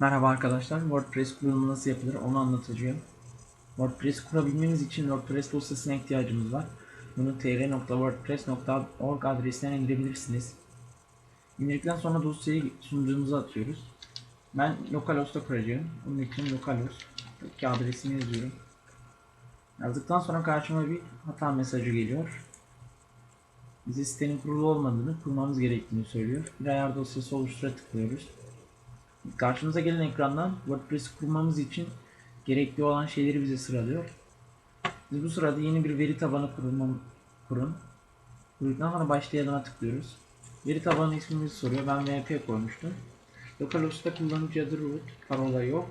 Merhaba arkadaşlar. WordPress kurulumu nasıl yapılır onu anlatacağım. WordPress kurabilmeniz için WordPress dosyasına ihtiyacımız var. Bunu tr.wordpress.org adresinden indirebilirsiniz. İndirdikten sonra dosyayı sunucumuza atıyoruz. Ben localhost'a kuracağım. Bunun için localhost ki adresini yazıyorum. Yazdıktan sonra karşıma bir hata mesajı geliyor. Bize sitenin kurulu olmadığını, kurmamız gerektiğini söylüyor. Bir ayar dosyası oluştura tıklıyoruz. Karşımıza gelen ekrandan WordPress kurmamız için gerekli olan şeyleri bize sıralıyor. Biz bu sırada yeni bir veri tabanı kurulmam, kurun. Kurduktan sonra başlayalım'a tıklıyoruz. Veri tabanı ismimizi soruyor. Ben VP koymuştum. Localhost'ta kullanıcı adı root, parola yok.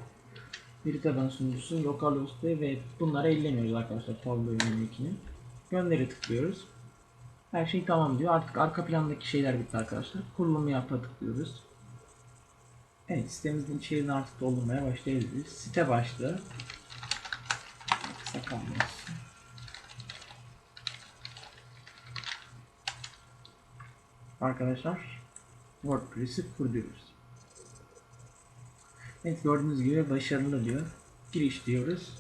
Veri tabanı sunucusu, localhost ve bunları ellemiyoruz arkadaşlar tablo yönündekini. Gönderi tıklıyoruz. Her şey tamam diyor. Artık arka plandaki şeyler bitti arkadaşlar. Kurulumu yapa tıklıyoruz. Evet sitemizin içeriğini artık doldurmaya başlayabiliriz. Site başlığı. Kısa kalmasın. Arkadaşlar WordPress'i kur diyoruz. Evet gördüğünüz gibi başarılı diyor. Giriş diyoruz.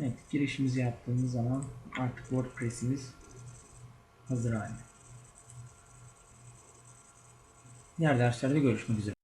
Evet girişimizi yaptığımız zaman artık WordPress'imiz hazır hale. Diğer derslerde görüşmek üzere.